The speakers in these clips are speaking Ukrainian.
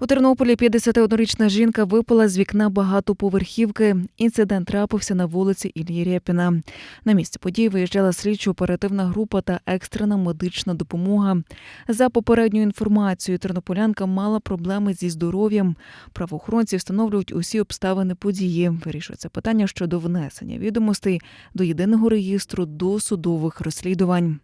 У Тернополі 51-річна жінка випала з вікна багатоповерхівки. Інцидент трапився на вулиці Іллі Рєпіна. На місце події виїжджала слідчо-оперативна група та екстрена медична допомога. За попередньою інформацією, тернополянка мала проблеми зі здоров'ям. Правоохоронці встановлюють усі обставини події. Вирішується питання щодо внесення відомостей до єдиного реєстру досудових розслідувань.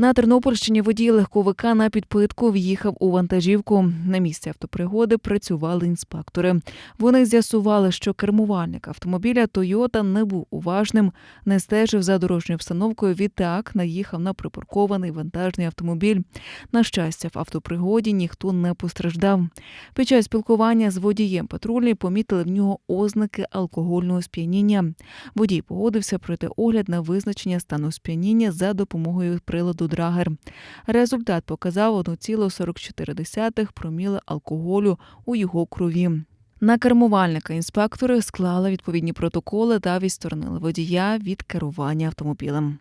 На Тернопільщині водій легковика на підпитку в'їхав у вантажівку. На місці автопригоди працювали інспектори. Вони з'ясували, що кермувальник автомобіля Тойота не був уважним, не стежив за дорожньою встановкою. Відтак наїхав на припаркований вантажний автомобіль. На щастя, в автопригоді ніхто не постраждав. Під час спілкування з водієм патрульні помітили в нього ознаки алкогольного сп'яніння. Водій погодився пройти огляд на визначення стану сп'яніння за допомогою приладу Драгер. Результат показав 1,44 проміли алкоголю у його крові. На кермувальника інспектори склали відповідні протоколи та відсторонили водія від керування автомобілем.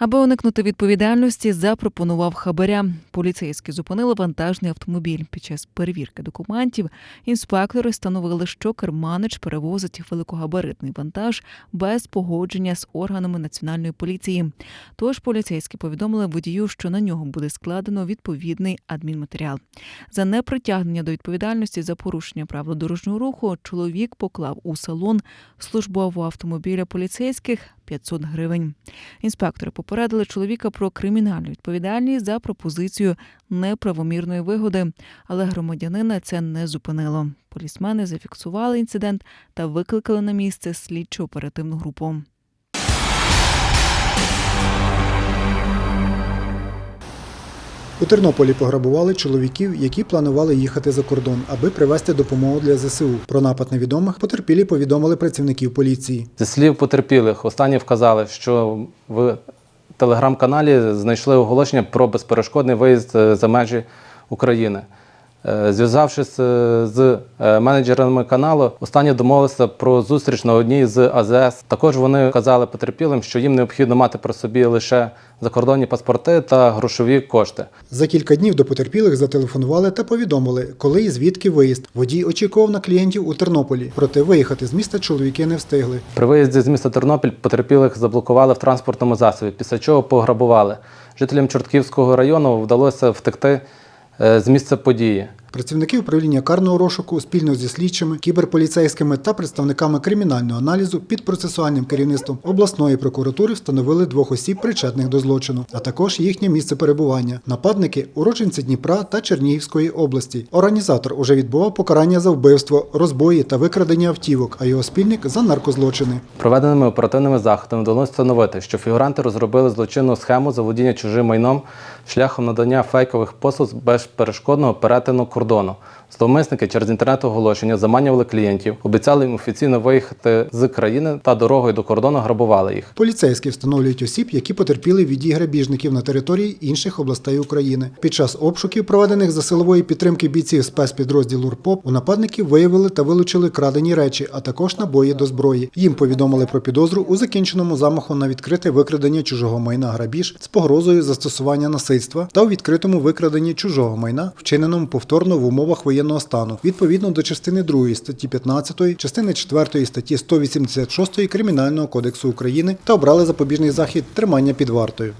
Аби уникнути відповідальності, запропонував хабаря. Поліцейські зупинили вантажний автомобіль. Під час перевірки документів інспектори встановили, що керманич перевозить великогабаритний вантаж без погодження з органами національної поліції. Тож поліцейські повідомили водію, що на нього буде складено відповідний адмінматеріал. За непритягнення до відповідальності за порушення правил дорожнього руху чоловік поклав у салон службового автомобіля поліцейських 500 гривень. Інспектори попередили чоловіка про кримінальну відповідальність за пропозицію неправомірної вигоди, але громадянина це не зупинило. Полісмени зафіксували інцидент та викликали на місце слідчо оперативну групу. У Тернополі пограбували чоловіків, які планували їхати за кордон, аби привезти допомогу для ЗСУ. Про напад невідомих потерпілі повідомили працівників поліції. Зі слів потерпілих, останні вказали, що в телеграм-каналі знайшли оголошення про безперешкодний виїзд е, за межі України. Е, Зв'язавшись е, з е, менеджерами каналу, останні домовилися про зустріч на одній з АЗС. Також вони казали потерпілим, що їм необхідно мати при собі лише закордонні паспорти та грошові кошти. За кілька днів до потерпілих зателефонували та повідомили, коли і звідки виїзд. Водій очікував на клієнтів у Тернополі. Проте виїхати з міста чоловіки не встигли. При виїзді з міста Тернопіль потерпілих заблокували в транспортному засобі, після чого пограбували. Жителям Чортківського району вдалося втекти з місця події. Працівники управління карного розшуку спільно зі слідчими, кіберполіцейськими та представниками кримінального аналізу під процесуальним керівництвом обласної прокуратури встановили двох осіб, причетних до злочину, а також їхнє місце перебування. Нападники уродженці Дніпра та Чернігівської області. Організатор уже відбував покарання за вбивство, розбої та викрадення автівок, а його спільник за наркозлочини. Проведеними оперативними заходами вдалося встановити, що фігуранти розробили злочинну схему заволодіння чужим майном шляхом надання фейкових послуг з безперешкодного перетину кордону. Зловмисники через інтернет-оголошення заманювали клієнтів, обіцяли їм офіційно виїхати з країни та дорогою до кордону грабували їх. Поліцейські встановлюють осіб, які потерпіли від дій грабіжників на території інших областей України. Під час обшуків, проведених за силової підтримки бійців спецпідрозділу РПОП, у нападників виявили та вилучили крадені речі, а також набої до зброї. Їм повідомили про підозру у закінченому замаху на відкрите викрадення чужого майна грабіж з погрозою застосування насильства та у відкритому викраденні чужого майна, вчиненому повторно в умовах воєнного стану, відповідно до частини 2 статті 15, частини 4 статті 186 Кримінального кодексу України та обрали запобіжний захід тримання під вартою.